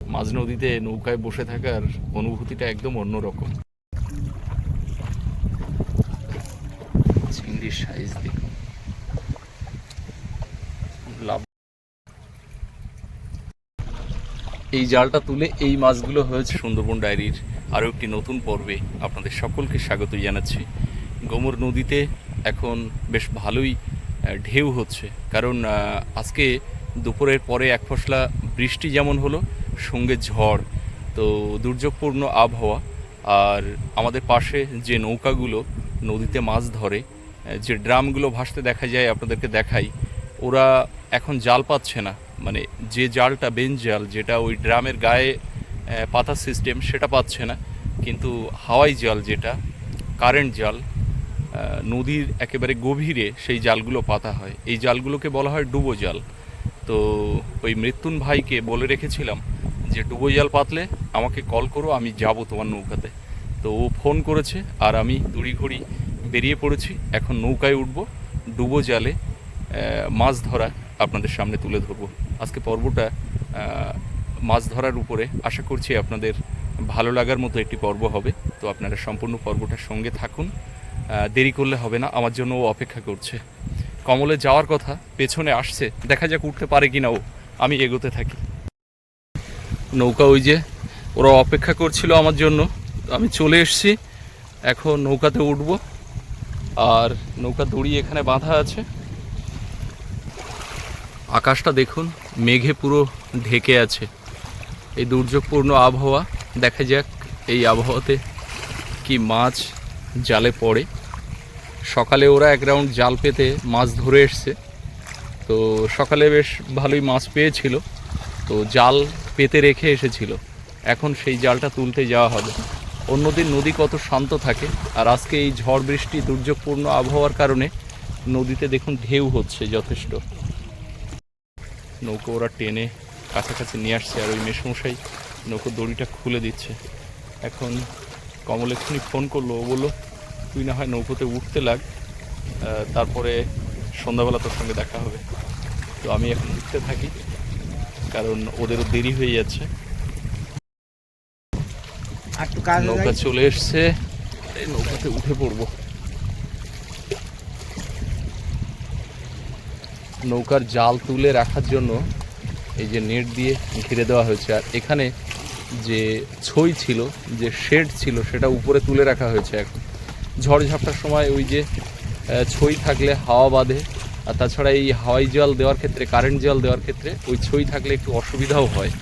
মাঝ নদীতে নৌকায় বসে থাকার অনুভূতিটা একদম অন্যরকম। চিংড়ির সাইজ এই জালটা তুলে এই মাছগুলো হয়েছে সুন্দরবন ডায়েরির আরও একটি নতুন পর্বে আপনাদের সকলকে স্বাগত জানাচ্ছি। গোমর নদীতে এখন বেশ ভালোই ঢেউ হচ্ছে। কারণ আজকে দুপুরের পরে এক ফসলা বৃষ্টি যেমন হলো সঙ্গে ঝড়, তো দুর্যোগপূর্ণ আবহাওয়া। আর আমাদের পাশে যে নৌকাগুলো নদীতে মাছ ধরে যে ড্রামগুলো ভাসতে দেখা যায়, আপনাদেরকে দেখাই, ওরা এখন জাল পাচ্ছে না। মানে যে জালটা বেঞ্চ জাল, যেটা ওই ড্রামের গায়ে পাতা সিস্টেম সেটা পাচ্ছে না। কিন্তু হাওয়াই জাল যেটা কারেন্ট জাল নদীর একেবারে গভীরে সেই জালগুলো পাতা হয়। এই জালগুলোকে বলা হয় ডুবো জাল। তো ওই মৃত্যুন ভাইকে বলে রেখেছিলাম যে ডুবো জাল পাতলে আমাকে কল করো, আমি যাব তোমার নৌকাতে। তো ও ফোন করেছে আর আমি তড়িঘড়ি বেরিয়ে পড়েছি। এখন নৌকায় উঠবো, ডুবো জালে মাছ ধরা আপনাদের সামনে তুলে ধরবো। আজকে পর্বটা মাছ ধরার উপরে আশা করছি আপনাদের ভালো লাগার মতো একটি পর্ব হবে। তো আপনারা সম্পূর্ণ পর্বটার সঙ্গে থাকুন। দেরি করলে হবে না, আমার জন্য ও অপেক্ষা করছে। কমলে যাওয়ার কথা পেছনে আসছে, দেখা যাক উঠতে পারে কি না ও। আমি এগোতে থাকি। নৌকা ওই যে ওরা অপেক্ষা করছিল আমার জন্য। আমি চলে এসেছি। এখন নৌকাতে উঠবো। আর নৌকা দড়ি এখানে বাঁধা আছে। আকাশটা দেখুন, মেঘে পুরো ঢেকে আছে। এই দুর্যোগপূর্ণ আবহাওয়া, দেখা যাক এই আবহাওয়াতে কি মাছ জালে পড়ে। সকালে ওরা এক রাউন্ড জাল পেতে মাছ ধরে এসছে। তো সকালে বেশ ভালোই মাছ পেয়েছিল। তো জাল পেতে রেখে এসেছিল। এখন সেই জালটা তুলতে যাওয়া হবে। অন্যদিন নদী কত শান্ত থাকে, আর আজকে এই ঝড় বৃষ্টি দুর্যোগপূর্ণ আবহাওয়ার কারণে নদীতে দেখুন ঢেউ হচ্ছে যথেষ্ট। নৌকো ওরা টেনে কাছাকাছি নিয়ে আসছে, আর ওই মেসমশাই নৌকো দড়িটা খুলে দিচ্ছে। এখন কমল এক্ষুনি ফোন করল, ও বলল, তুই না হয় নৌকোতে উঠতে লাগ তারপরে সন্ধ্যাবেলা তোর সঙ্গে দেখা হবে। তো আমি এখন উঠতে থাকি। কারণ ওদেরও দেরি হয়ে যাচ্ছে। নৌকা চলে এসছে। নৌকাতে উঠে পড়ব। নৌকার জাল তুলে রাখার জন্য এই যে নেট দিয়ে ঘিরে দেওয়া হয়েছে। আর এখানে যে ছই ছিল যে শেড ছিল সেটা উপরে তুলে রাখা হয়েছে এখন। ঝড় ঝাপটার সময় ওই যে ছই থাকলে হাওয়া বাঁধে। আর তাছাড়া এই হাওয়াই জল দেওয়ার ক্ষেত্রে কারেন্ট জল দেওয়ার ক্ষেত্রে ওই ছই থাকলে একটু অসুবিধাও হয়।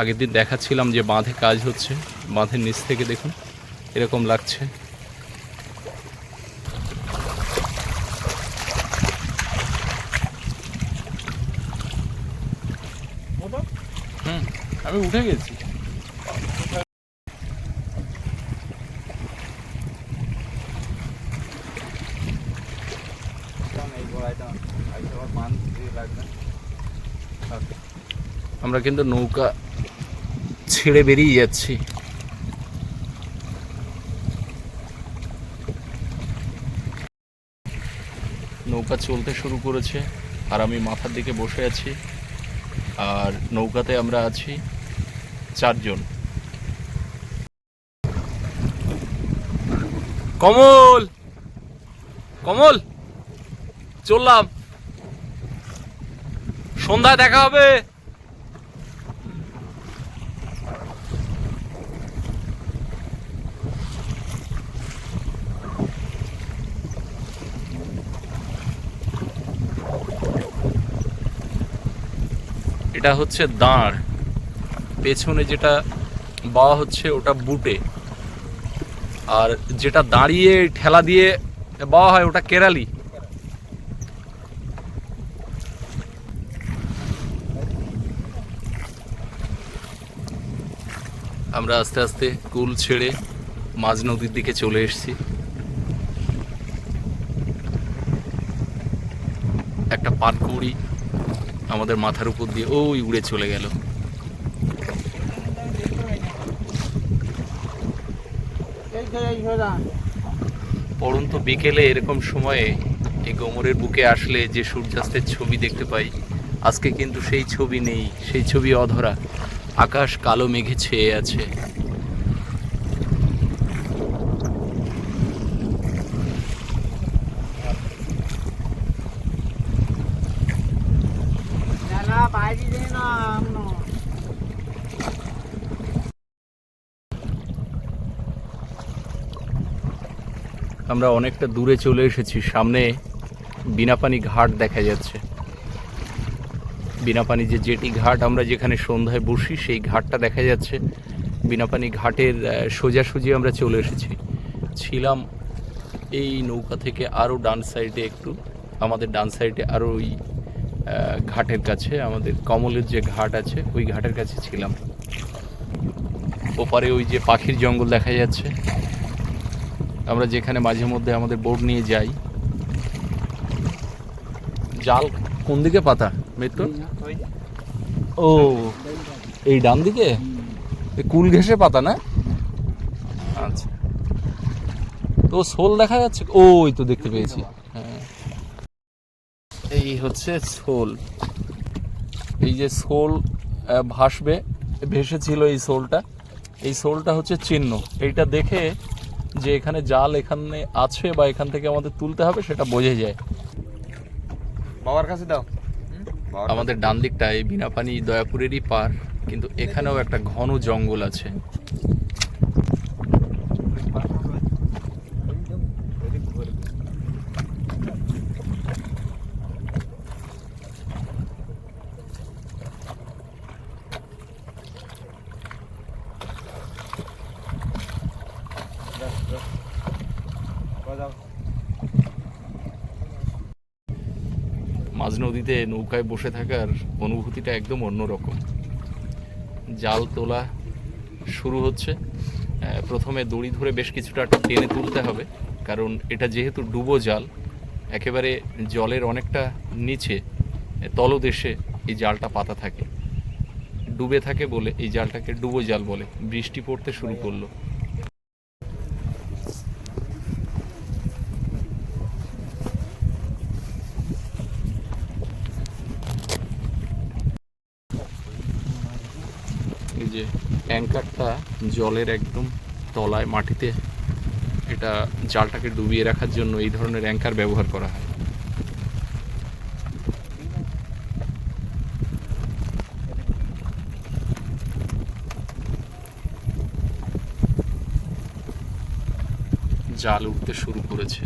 আগের দিন দেখাচ্ছিলাম যে বাঁধে কাজ হচ্ছে, বাঁধের নিচ থেকে দেখুন, এরকম লাগছে। হুম আমি উঠে গেছি। আমরা কিন্তু নৌকা ছেড়ে বেরিয়ে যাচ্ছি। নৌকা চলতে শুরু করেছে আর আমি মাথার দিকে বসে আছি আর নৌকাতে আমরা আছি চারজন। কমল! কমল! চললাম। সন্ধ্যায় দেখা হবে। এটা হচ্ছে দাঁড়। পেছনে যেটা বাওয়া হচ্ছে ওটা বুটে। আর যেটা দাঁড়িয়ে ঠেলা দিয়ে বাওয়া হয় ওটা কেরালি। আমরা আস্তে আস্তে কুল ছেড়ে মাঝ নদীর দিকে চলে এসেছি। একটা পানকৌড়ি আমাদের মাথার উপর দিয়ে ওই উড়ে চলে গেল। পড়ন্ত বিকেলে এরকম সময়ে এই গোমরের বুকে আসলে যে সূর্যাস্তের ছবি দেখতে পাই আজকে কিন্তু সেই ছবি নেই সেই ছবি অধরা। আকাশ কালো মেঘে ছেয়ে আছে না বাইরে যাই না আমনো আমরা অনেকটা দূরে চলে এসেছি, সামনে বিনাপানি ঘাট দেখা যাচ্ছে। বিনাপানি যে জেটি ঘাট আমরা যেখানে সন্ধ্যায় বসি, সেই ঘাটটা দেখা যাচ্ছে। বিনাপানি ঘাটের সোজাসুজি আমরা চলে এসেছি। ছিলাম এই নৌকা থেকে আরও ডান সাইডে একটু, আমাদের ডান সাইডে আরও ওই ঘাটের কাছে, আমাদের কমলের যে ঘাট আছে, ওই ঘাটের কাছে ছিলাম। ওপারে ওই যে পাখির জঙ্গল দেখা যাচ্ছে। আমরা যেখানে মাঝে মধ্যে আমাদের বোর্ড নিয়ে যাই। জাল কোন দিকে পাতা? মৃত্যু ও, এই ডান দিকে? কুল ঘেসে পাতা না? আচ্ছা। তো শোল দেখা যাচ্ছে? ওই তো দেখতে পেয়েছি। হ্যাঁ। এই হচ্ছে শোল। এই যে শোল ভাসবে, ভেসেছিল এই শোলটা। এই শোলটা হচ্ছে চিহ্ন। এইটা দেখে যে এখানে জাল এখানে আছে বা এখান থেকে আমাদের তুলতে হবে সেটা বোঝে যায়। বাবার কাছে দাও। আমাদের ডান দিকটায় বিনাপানি দয়াপুরেরই পার কিন্তু এখানেও একটা ঘন জঙ্গল আছে কাছে দাও মাঝ নদীতে নৌকায় বসে থাকার অনুভূতিটা একদম অন্যরকম। জাল তোলা শুরু হচ্ছে। প্রথমে দড়ি ধরে বেশ কিছুটা টেনে তুলতে হবে, কারণ এটা যেহেতু ডুবো জাল, একেবারে জলের অনেকটা নিচে তলদেশে এই জালটা পাতা থাকে। ডুবে থাকে বলে এই জালটাকে ডুবো জাল বলে। বৃষ্টি পড়তে শুরু করল এই যে অ্যাঙ্কারটা জলের একদম তলায় মাটিতে এটা জালটাকে ডুবিয়ে রাখার জন্য এই ধরনের অ্যাঙ্কার ব্যবহার করা হয়। জাল উঠতে শুরু করেছে।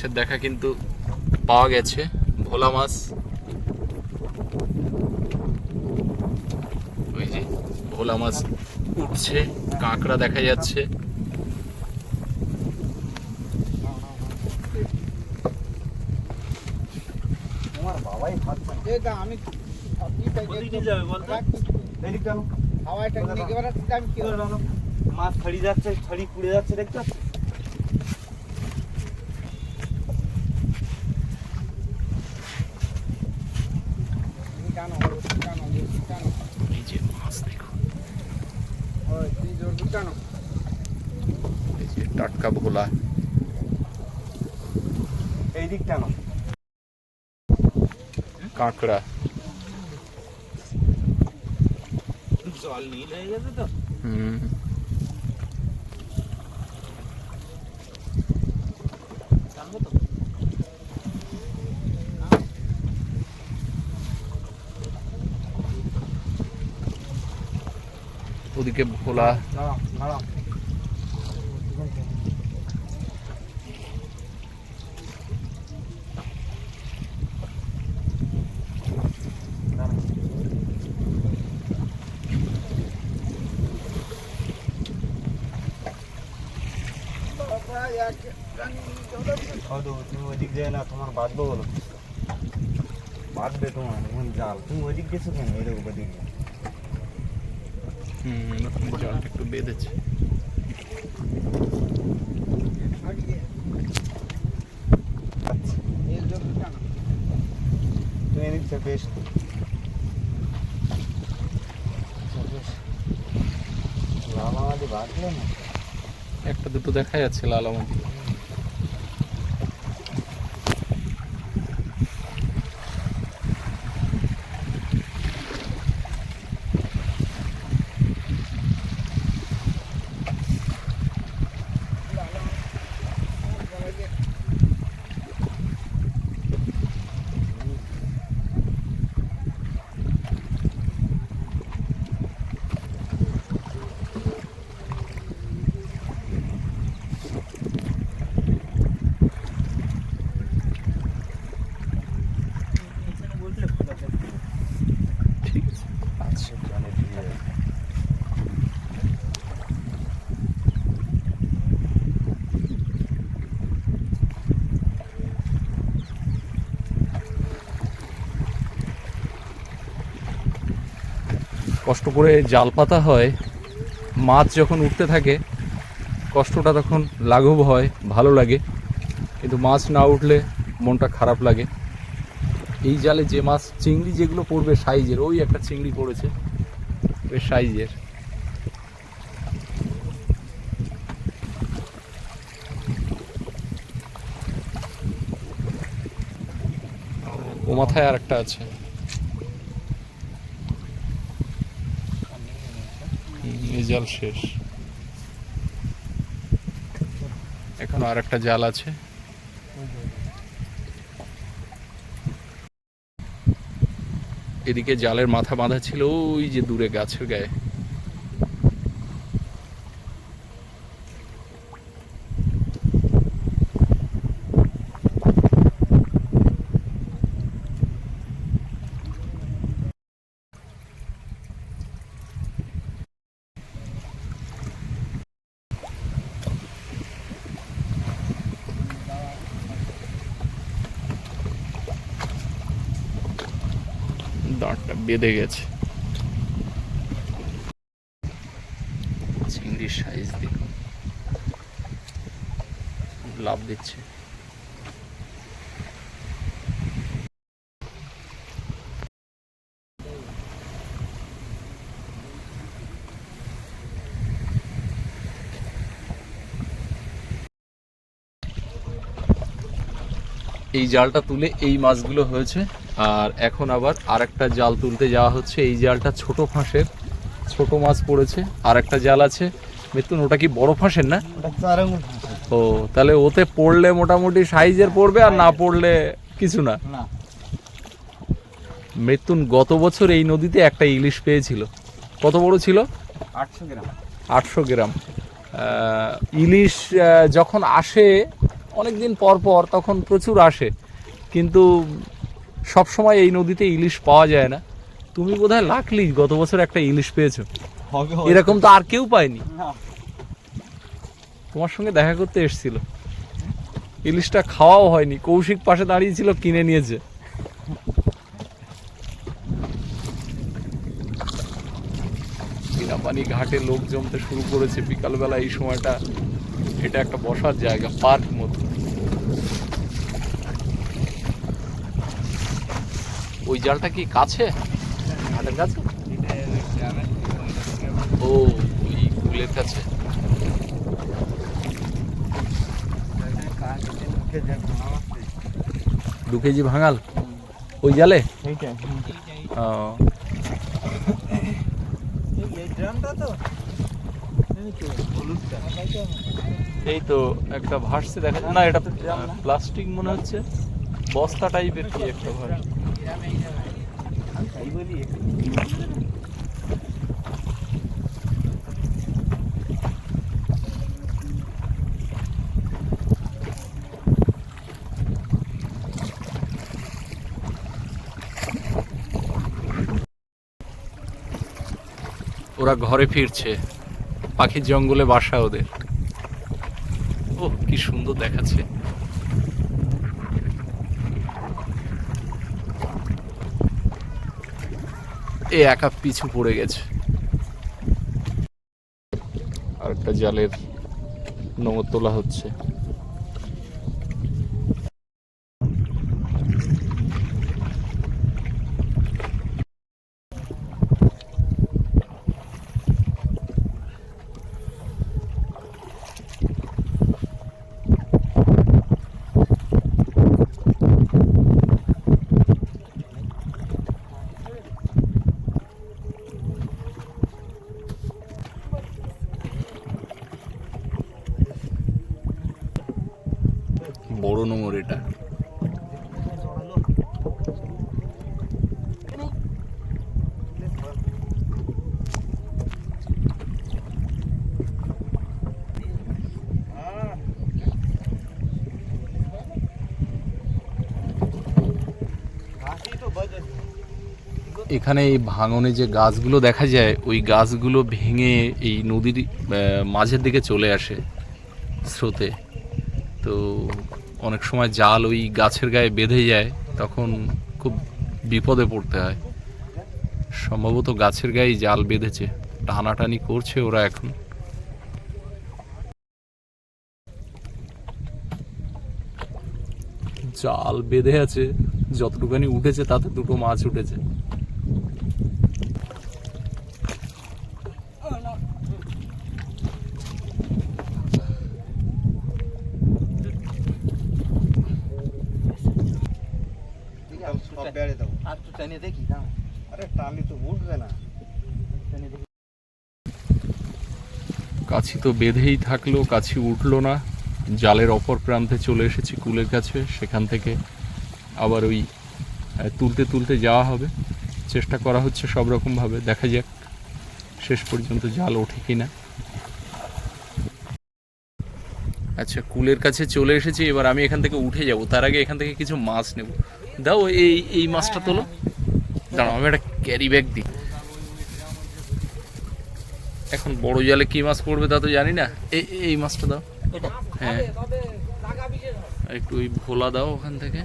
মাছের দেখা কিন্তু পাওয়া গেছে। ভোলা মাছ। ওই যে ভোলা মাছ উঠছে কাঁকড়া দেখা যাচ্ছে। আমি। মাছ ছড়ি যাচ্ছে ছড়ি পুড়ে যাচ্ছে দেখতে পাচ্ছ? জানো জানো জানো এই যে মাছ দেখুন ওই তুই জোর জানো এই যে টাটকা ভোলা এই দিক টানো কাঁকড়া। জল নীল হয়ে গেছে তো হুম। ওদিকে ভোলা দাঁড়াও দাঁড়াও দাঁড়াও। বাবা এক হয়তো তুমি ওইদিক যায় না তোমার বাঁধবো বলো। বাঁধবে তোমার এখন জাল। তুমি ওইদিক গেছো কেন? দেখো ওইদিক হুম জলটা একটু বেঁধেছে। আচ্ছা এই জোর আচ্ছা বেশ আচ্ছা লাল আমাদের বাঁধলো না? দুটো দেখা যাচ্ছে লাল আমাদি ঠিক আছে আচ্ছা জলে দিয়ে কষ্ট করে জাল পাতা হয়, মাছ যখন উঠতে থাকে, কষ্টটা তখন লাঘব হয়, ভালো লাগে। কিন্তু মাছ না উঠলে মনটা খারাপ লাগে। এই জালে যে মাছ, চিংড়ি যেগুলো পড়বে সাইজের, ওই একটা চিংড়ি পড়েছে বেশ সাইজের। ও মাথায় আর একটা আছে হুম, এই জাল শেষ। এখন আর একটা জাল আছে। এদিকে জালের মাথা বাঁধা ছিল ওই যে দূরে গাছের গায়ে দাঁড়টা বেঁধে গেছে। চিংড়ির সাইজ দেখুন। লাভ দিচ্ছে। এই জালটা তুলে এই মাছগুলো হয়েছে আর এখন আবার আর একটা জাল তুলতে যাওয়া হচ্ছে। এই জালটা ছোট ফাঁসের ছোট মাছ পড়েছে। আর একটা জাল আছে। মিথুন ওটা কি বড় ফাঁসের না? ও তাহলে ওতে পড়লে মোটামুটি সাইজের পড়বে আর না পড়লে কিছু না? না। মৃত্যুন গত বছর এই নদীতে একটা ইলিশ পেয়েছিল। কত বড় ছিল? আটশো গ্রাম। আটশো গ্রাম। ইলিশ যখন আসে অনেক দিন পর পর তখন প্রচুর আসে। কিন্তু সব সময় এই নদীতে ইলিশ পাওয়া যায় না। তুমি বোধহয় লাকলি গত বছর একটা ইলিশ পেয়েছ। এরকম তো আর কেউ পায়নি। তোমার সঙ্গে দেখা করতে এসেছিল। ইলিশটা খাওয়াও হয়নি। কৌশিক পাশে দাঁড়িয়ে ছিল কিনে নিয়েছে। পানি ঘাটে লোক জমতে শুরু করেছে। বিকালবেলা এই সময়টা এটা একটা বসার জায়গা পার্ক মতো। ওই জালটা কি কাছে? ঘাটের কাছে? ও ওই কুলের কাছে। দু কেজি ভাঙাল? ওই জালে? ও, এই ড্রামটা তো এই তো একটা ভাসছে দেখা না এটা প্লাস্টিক মনে হচ্ছে। বস্তা টাইপের কি একটা ভাস ওরা ঘরে ফিরছে। পাখির জঙ্গলে বাসা ওদের। ও কি সুন্দর দেখাচ্ছে। এ একা পিছু পড়ে গেছে। আর একটা জালের নোঙর তোলা হচ্ছে। এখানে এই ভাঙনে যে গাছগুলো দেখা যায়, ওই গাছগুলো ভেঙে এই নদীর মাঝের দিকে চলে আসে স্রোতে। তো অনেক সময় জাল ওই গাছের গায়ে বেঁধে যায়, তখন খুব বিপদে পড়তে হয়। সম্ভবত গাছের গায়ে জাল বেঁধেছে, টানাটানি করছে ওরা এখন। জাল বেঁধে আছে যতটুকানি উঠেছে তাতে দুটো মাছ উঠেছে সব বেড়ে দাও আর তো টাইনে দেখি দাও আরে টালি তো উঠবে না। কাছি তো বেঁধেই থাকল কাছি উঠল না। জালের অপর প্রান্তে চলে এসেছি কুলের কাছে সেখান থেকে আবার ওই তুলতে তুলতে যাওয়া হবে। চেষ্টা করা হচ্ছে সব রকমভাবে দেখা যাক শেষ পর্যন্ত জাল ওঠে কিনা। আচ্ছা কুলের কাছে চলে এসেছি এবার আমি এখান থেকে উঠে যাব। তার আগে এখান থেকে কিছু মাছ নেব। দাও এই এই মাছটা তোলো। দাঁড়াও আমি একটা ক্যারি ব্যাগ দিই। এখন বড় জালে কি মাছ পড়বে তা তো জানি না। এই এই মাছটা দাও। হ্যাঁ। একটু ওই ভোলা দাও ওখান থেকে।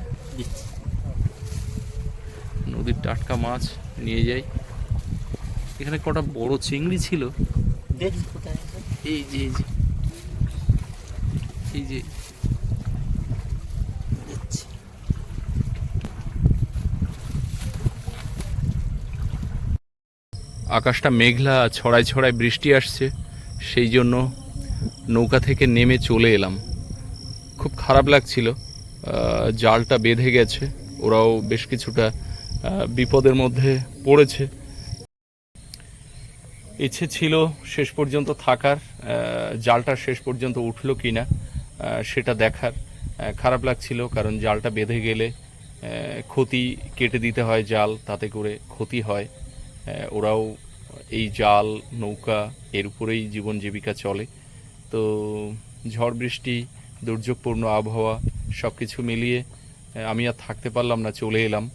নদীর টাটকা মাছ নিয়ে যাই। এখানে কটা বড় চিংড়ি ছিল। এই যে এই যে এই যে আকাশটা মেঘলা, ছড়ায় ছড়ায় বৃষ্টি আসছে। সেই জন্য নৌকা থেকে নেমে চলে এলাম। খুব খারাপ লাগছিল। জালটা বেঁধে গেছে। ওরাও বেশ কিছুটা বিপদের মধ্যে পড়েছে। ইচ্ছে ছিল শেষ পর্যন্ত থাকার। জালটা শেষ পর্যন্ত উঠল কি না সেটা দেখার। খারাপ লাগছিল কারণ জালটা বেঁধে গেলে ক্ষতি কেটে দিতে হয় জাল, তাতে করে ক্ষতি হয়। ওরাও এই জাল, নৌকা, এর উপরেই জীবন জীবিকা চলে। তো ঝড় বৃষ্টি, দুর্যোগপূর্ণ আবহাওয়া সব কিছু মিলিয়ে আমি আর থাকতে পারলাম না, চলে এলাম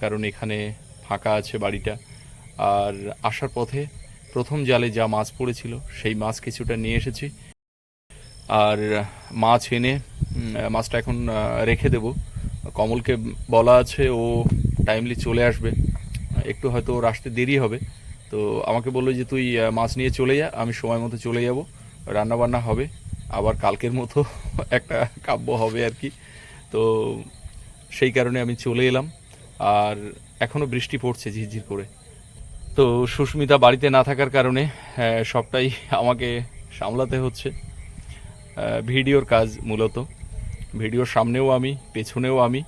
কারণ এখানে ফাঁকা আছে বাড়িটা। আর আসার পথে প্রথম জালে যা মাছ পড়েছিল, সেই মাছ কিছুটা নিয়ে এসেছি। আর মাছ এনে মাছটা এখন রেখে দেব। কমলকে বলা আছে, ও টাইমলি চলে আসবে। একটু হয়তো ওর আসতে দেরি হবে। তো আমাকে বলল যে, তুই মাছ নিয়ে চলে যা, আমি সময় মতো চলে যাব। রান্না বান্না হবে, আবার কালকের মতো একটা কাব্য হবে আর কি। তো সেই কারণে আমি চলে এলাম, আর এখনও বৃষ্টি পড়ছে ঝিরঝির করে। তো সুস্মিতা বাড়িতে না থাকার কারণে সবটাই আমাকে সামলাতে হচ্ছে। ভিডিওর কাজ মূলত। ভিডিওর সামনেও আমি, পেছনেও আমি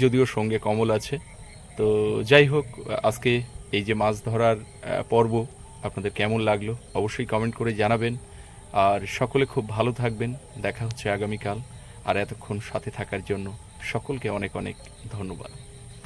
যদিও সঙ্গে কমল আছে। তো যাই হোক, আজকে এই যে মাছ ধরার পর্ব আপনাদের কেমন লাগল অবশ্যই কমেন্ট করে জানাবেন। আর সকলে খুব ভালো থাকবেন, দেখা হচ্ছে আগামীকাল। আর এতক্ষণ সাথে থাকার জন্য সকলকে অনেক অনেক ধন্যবাদ।